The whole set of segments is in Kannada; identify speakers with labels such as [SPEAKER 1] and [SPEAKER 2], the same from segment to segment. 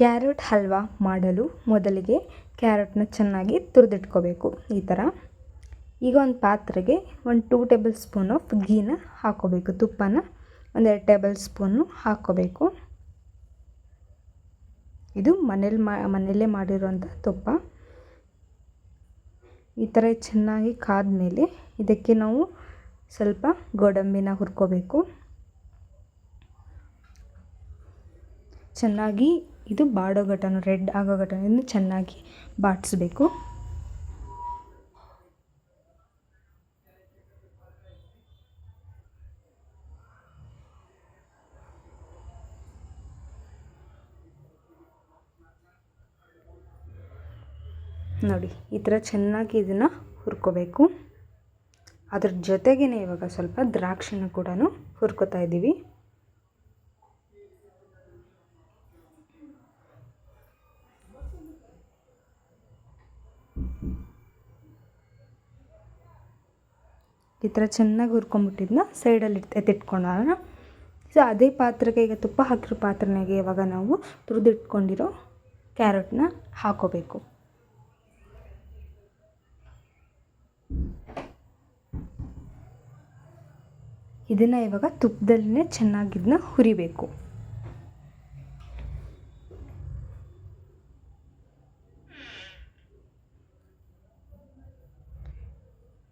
[SPEAKER 1] ಕ್ಯಾರೆಟ್ ಹಲ್ವ ಮಾಡಲು ಮೊದಲಿಗೆ ಕ್ಯಾರೆಟ್ನ ಚೆನ್ನಾಗಿ ತುರಿದಿಟ್ಕೋಬೇಕು. ಈ ಥರ ಈಗ ಒಂದು ಪಾತ್ರೆಗೆ ಒಂದು ಟೂ ಟೇಬಲ್ ಸ್ಪೂನ್ ಆಫ್ ಗೀನ ಹಾಕ್ಕೋಬೇಕು. ತುಪ್ಪನ ಒಂದೆರಡು ಟೇಬಲ್ ಸ್ಪೂನು ಹಾಕ್ಕೋಬೇಕು. ಇದು ಮನೇಲಿ ಮಾ ಮನೆಯಲ್ಲೇ ಮಾಡಿರೋಂಥ ತುಪ್ಪ. ಈ ಥರ ಚೆನ್ನಾಗಿ ಕಾದ್ಮೇಲೆ ಇದಕ್ಕೆ ನಾವು ಸ್ವಲ್ಪ ಗೋಡಂಬಿನ ಹುರ್ಕೋಬೇಕು. ಚೆನ್ನಾಗಿ ಇದು ಬಾಡೋ ಘಟನ, ರೆಡ್ ಆಗೋ ಘಟನೆಯನ್ನು ಚೆನ್ನಾಗಿ ಬಾಡಿಸ್ಬೇಕು ನೋಡಿ, ಈ ಥರ ಚೆನ್ನಾಗಿ ಇದನ್ನು ಹುರ್ಕೋಬೇಕು. ಅದ್ರ ಜೊತೆಗೇ ಇವಾಗ ಸ್ವಲ್ಪ ದ್ರಾಕ್ಷಿನ ಕೂಡ ಹುರ್ಕೋತಾ ಇದ್ದೀವಿ. ಈ ಥರ ಚೆನ್ನಾಗಿ ಹುರ್ಕೊಂಬಿಟ್ಟಿದ್ದನ್ನ ಸೈಡಲ್ಲಿ ಎತ್ತಿಟ್ಕೊಳ್ಳೋಣ ಸೊ ಅದೇ ಪಾತ್ರೆಗೆ ಈಗ ತುಪ್ಪ ಹಾಕಿರೋ ಪಾತ್ರೆನಾಗೆ ಇವಾಗ ನಾವು ತುರಿದಿಟ್ಕೊಂಡಿರೋ ಕ್ಯಾರೆಟ್ನ ಹಾಕೋಬೇಕು. ಇದನ್ನು ಇವಾಗ ತುಪ್ಪದಲ್ಲೇ ಚೆನ್ನಾಗಿದ್ದನ್ನ ಹುರಿಬೇಕು.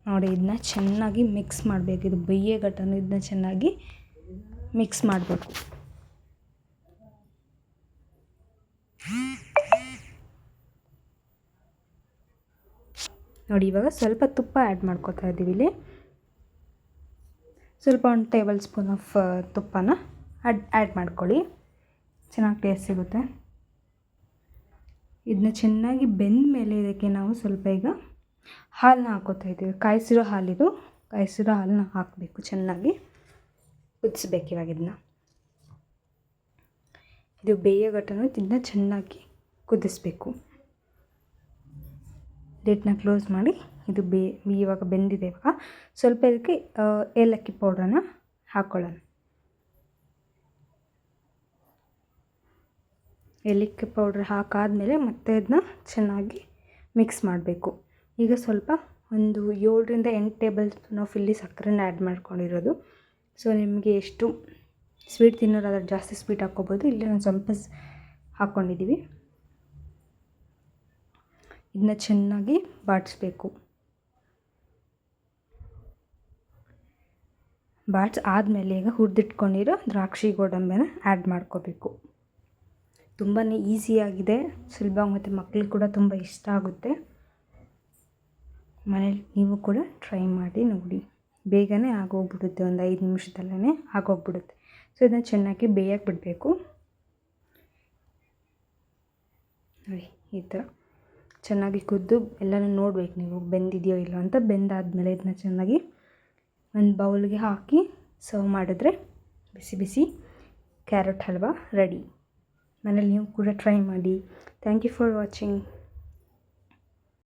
[SPEAKER 1] ನೋಡಿ ಇದನ್ನ ಚೆನ್ನಾಗಿ ಮಿಕ್ಸ್ ಮಾಡಬೇಕು. ಇದು ಬೈಯೇ ಘಟನೆ ಇದನ್ನ ಚೆನ್ನಾಗಿ ಮಿಕ್ಸ್ ಮಾಡಬೇಕು. ನೋಡಿ, ಇವಾಗ ಸ್ವಲ್ಪ ತುಪ್ಪ ಆ್ಯಡ್ ಮಾಡ್ಕೋತಾ ಇದ್ದೀವಿ ಇಲ್ಲಿ. ಸ್ವಲ್ಪ ಒಂದು ಟೇಬಲ್ ಸ್ಪೂನ್ ಆಫ್ ತುಪ್ಪನ ಆ್ಯಡ್ ಆ್ಯಡ್ ಮಾಡ್ಕೊಳ್ಳಿ. ಚೆನ್ನಾಗಿ ಟೇಸ್ಟ್ ಸಿಗುತ್ತೆ. ಇದನ್ನ ಚೆನ್ನಾಗಿ ಬೆಂದ ಮೇಲೆ ಇದಕ್ಕೆ ನಾವು ಸ್ವಲ್ಪ ಈಗ ಹಾಲನ್ನ ಹಾಕೋತಾ ಇದ್ದೀವಿ. ಕಾಯಿಸಿರೋ ಹಾಲಿದು, ಕಾಯಿಸಿರೋ ಹಾಲನ್ನ ಹಾಕಬೇಕು ಚೆನ್ನಾಗಿ. ಕುದಿಸ್ಬೇಕು ಇವಾಗ ಇದನ್ನ. ಇದು ಬೇಯೋ ಘಟನೆ ಇದನ್ನ ಚೆನ್ನಾಗಿ ಕುದಿಸ್ಬೇಕು. ಡೇಟ್ನ ಕ್ಲೋಸ್ ಮಾಡಿ ಇದು ಬೇ, ಇವಾಗ ಬೆಂದಿದೆ ಇವಾಗ. ಸ್ವಲ್ಪ ಇದಕ್ಕೆ ಏಲಕ್ಕಿ ಪೌಡ್ರನ್ನ ಹಾಕ್ಕೊಳ್ಳೋಣ ಏಲಕ್ಕಿ ಪೌಡ್ರ್ ಹಾಕಾದಮೇಲೆ ಮತ್ತೆ ಇದನ್ನ ಚೆನ್ನಾಗಿ ಮಿಕ್ಸ್ ಮಾಡಬೇಕು. ಈಗ ಸ್ವಲ್ಪ ಒಂದು ಏಳರಿಂದ ಎಂಟು ಟೇಬಲ್ ಸ್ಪೂನ್ ಆಫ್ ಇಲ್ಲಿ ಸಕ್ಕರೆನ ಆ್ಯಡ್ ಮಾಡ್ಕೊಂಡಿರೋದು. ಸೊ ನಿಮಗೆ ಎಷ್ಟು ಸ್ವೀಟ್ ತಿನ್ನೋರು ಅದ್ರ ಜಾಸ್ತಿ ಸ್ವೀಟ್ ಹಾಕ್ಕೋಬೋದು. ಇಲ್ಲಿ ನಾನು ಸ್ವಲ್ಪ ಹಾಕ್ಕೊಂಡಿದ್ದೀವಿ ಇದನ್ನ ಚೆನ್ನಾಗಿ ಬಾಡಿಸ್ಬೇಕು. ಬಾಡ್ಸ್ ಆದಮೇಲೆ ಈಗ ಹುರಿದಿಟ್ಕೊಂಡಿರೋ ದ್ರಾಕ್ಷಿ ಗೋಡಂಬಿನ ಆ್ಯಡ್ ಮಾಡ್ಕೋಬೇಕು. ತುಂಬಾ ಈಸಿಯಾಗಿದೆ. ಸುಲಭ ಮತ್ತು ಮಕ್ಳಿಗೆ ಕೂಡ ತುಂಬ ಇಷ್ಟ ಆಗುತ್ತೆ. ಮನೇಲಿ ನೀವು ಕೂಡ ಟ್ರೈ ಮಾಡಿ ನೋಡಿ. ಬೇಗನೆ ಆಗೋಗ್ಬಿಡುತ್ತೆ, ಒಂದು ಐದು ನಿಮಿಷದಲ್ಲೇ ಆಗೋಗ್ಬಿಡುತ್ತೆ. ಸೊ ಇದನ್ನು ಚೆನ್ನಾಗಿ ಬೇಯಕ್ಕೆ ಬಿಡಬೇಕು. ನೋಡಿ, ಈ ಥರ ಚೆನ್ನಾಗಿ ಕುದ್ದು ಎಲ್ಲನೂ ನೋಡ್ಬೇಕು ನೀವು, ಬೆಂದಿದೆಯೋ ಇಲ್ಲೋ ಅಂತ ಬೆಂದಾದಮೇಲೆ ಇದನ್ನ ಚೆನ್ನಾಗಿ ಒಂದು ಬೌಲ್ಗೆ ಹಾಕಿ ಸರ್ವ್ ಮಾಡಿದ್ರೆ ಬಿಸಿ ಬಿಸಿ ಕ್ಯಾರೆಟ್ ಹಲ್ವಾ ರೆಡಿ ಮನೇಲಿ ನೀವು ಕೂಡ ಟ್ರೈ ಮಾಡಿ. Thank you for watching